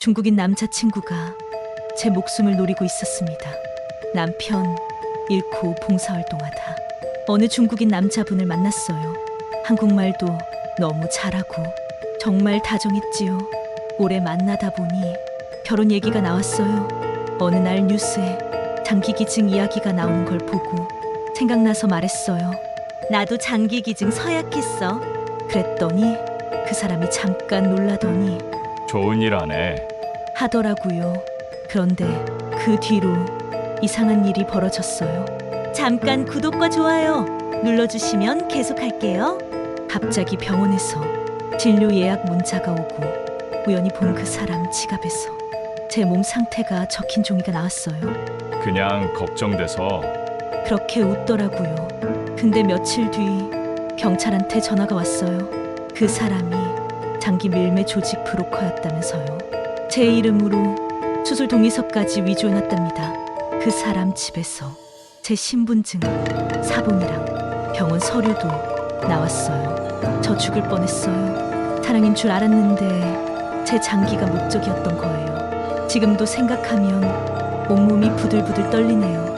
중국인 남자친구가 제 목숨을 노리고 있었습니다. 남편 잃고 봉사활동하다 어느 중국인 남자분을 만났어요. 한국말도 너무 잘하고 정말 다정했지요. 오래 만나다 보니 결혼 얘기가 나왔어요. 어느 날 뉴스에 장기기증 이야기가 나오는 걸 보고 생각나서 말했어요. 나도 장기기증 서약했어. 그랬더니 그 사람이 잠깐 놀라더니 좋은 일 하네. 하더라고요. 그런데 그 뒤로 이상한 일이 벌어졌어요. 잠깐 구독과 좋아요 눌러주시면 계속할게요. 갑자기 병원에서 진료 예약 문자가 오고 우연히 본 그 사람 지갑에서 제 몸 상태가 적힌 종이가 나왔어요. 그냥 걱정돼서 그렇게 웃더라고요. 근데 며칠 뒤 경찰한테 전화가 왔어요. 그 사람이 장기 밀매 조직 브로커였다면서요. 제 이름으로 수술 동의서까지 위조해놨답니다. 그 사람 집에서 제 신분증, 사본이랑 병원 서류도 나왔어요. 저 죽을 뻔했어요. 사랑인 줄 알았는데 제 장기가 목적이었던 거예요. 지금도 생각하면 온몸이 부들부들 떨리네요.